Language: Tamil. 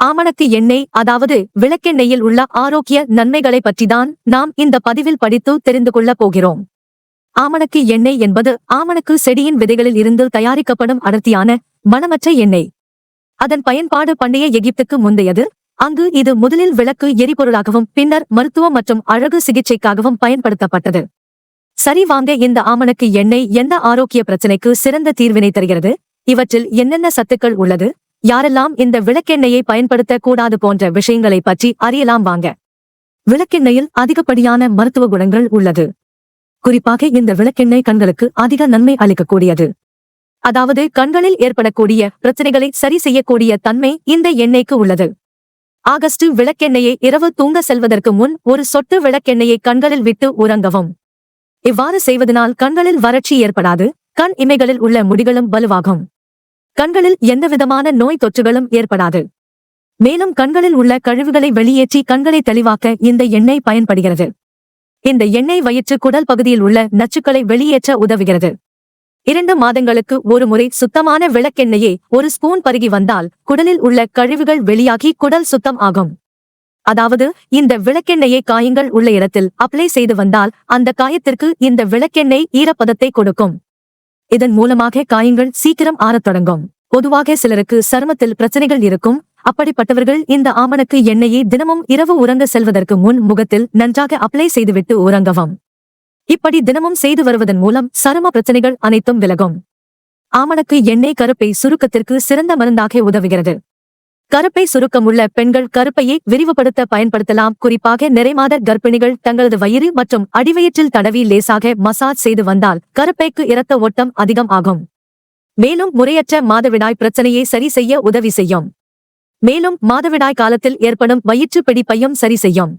ஆமணக்கு எண்ணெய் அதாவது விளக்கெண்ணெயில் உள்ள ஆரோக்கிய நன்மைகளை பற்றிதான் நாம் இந்த பதிவில் படித்து தெரிந்து கொள்ளப் போகிறோம். ஆமணக்கு எண்ணெய் என்பது ஆமணக்கு செடியின் விதைகளில் இருந்து தயாரிக்கப்படும் அடர்த்தியான மணமற்ற எண்ணெய். அதன் பயன்பாடு பண்டைய எகிப்துக்கு முந்தையது. அங்கு இது முதலில் விளக்கு எரிபொருளாகவும் பின்னர் மருத்துவம் மற்றும் அழகு சிகிச்சைக்காகவும் பயன்படுத்தப்பட்டது. சரி வாங்க இந்த ஆமணக்கு எண்ணெய் எந்த ஆரோக்கிய பிரச்சனைக்கு சிறந்த தீர்வினை தருகிறது? இவற்றில் என்னென்ன சத்துக்கள் உள்ளது? யாரெல்லாம் இந்த விளக்கெண்ணெயை பயன்படுத்தக் கூடாது போன்ற விஷயங்களை பற்றி அறியலாம் வாங்க. விளக்கெண்ணெயில் அதிகப்படியான மருத்துவ குணங்கள் உள்ளது. குறிப்பாக இந்த விளக்கெண்ணெய் கண்களுக்கு அதிக நன்மை அளிக்கக்கூடியது. அதாவது கண்களில் ஏற்படக்கூடிய பிரச்சனைகளை சரி செய்யக்கூடிய தன்மை இந்த எண்ணெய்க்கு உள்ளது. ஆகஸ்ட் விளக்கெண்ணெயை இரவு தூங்க செல்வதற்கு முன் ஒரு சொட்டு விளக்கெண்ணெயை கண்களில் விட்டு உறங்கவும். இவ்வாறு செய்வதனால் கண்களில் வறட்சி ஏற்படாது கண் இமைகளில் உள்ள முடிகளும் வலுவாகும். கண்களில் எந்தவிதமான நோய் தொற்றுகளும் ஏற்படாது. மேலும் கண்களில் உள்ள கழிவுகளை வெளியேற்றி கண்களை தெளிவாக்க இந்த எண்ணெய் பயன்படுகிறது. இந்த எண்ணெய் வயிற்று குடல் பகுதியில் உள்ள நச்சுக்களை வெளியேற்ற உதவுகிறது. இரண்டு மாதங்களுக்கு ஒரு முறை சுத்தமான விளக்கெண்ணெயை ஒரு ஸ்பூன் பருகி வந்தால் குடலில் உள்ள கழிவுகள் வெளியாகி குடல் சுத்தம் ஆகும். அதாவது இந்த விளக்கெண்ணெயை காயங்கள் உள்ள இடத்தில் அப்ளை செய்து வந்தால் அந்த காயத்திற்கு இந்த விளக்கெண்ணெய் ஈரப்பதத்தை கொடுக்கும். இதன் மூலமாக காயங்கள் சீக்கிரம் ஆறத் தொடங்கும். பொதுவாக சிலருக்கு சருமத்தில் பிரச்சனைகள் இருக்கும். அப்படிப்பட்டவர்கள் இந்த ஆமணக்கு எண்ணெயை தினமும் இரவு உறங்க செல்வதற்கு முன் முகத்தில் நன்றாக அப்ளை செய்துவிட்டு உறங்கவும். இப்படி தினமும் செய்து வருவதன் மூலம் சரும பிரச்சனைகள் அனைத்தும் விலகும். ஆமணக்கு எண்ணெய் கருப்பை சுருக்கத்திற்கு சிறந்த மருந்தாக உதவுகிறது. கருப்பை சுருக்கமுள்ள பெண்கள் கருப்பையை விரிவுபடுத்த பயன்படுத்தலாம். குறிப்பாக நிறைமாத கர்ப்பிணிகள் தங்களது வயிறு மற்றும் அடிவயிற்றில் தடவி லேசாக மசாஜ் செய்து வந்தால் கருப்பைக்கு இரத்த ஓட்டம் அதிகம் ஆகும். மேலும் முறையற்ற மாதவிடாய் பிரச்சனையை சரி செய்ய உதவி செய்யும். மேலும் மாதவிடாய் காலத்தில் ஏற்படும் வயிற்று பிடிப்பையும் சரி செய்யும்.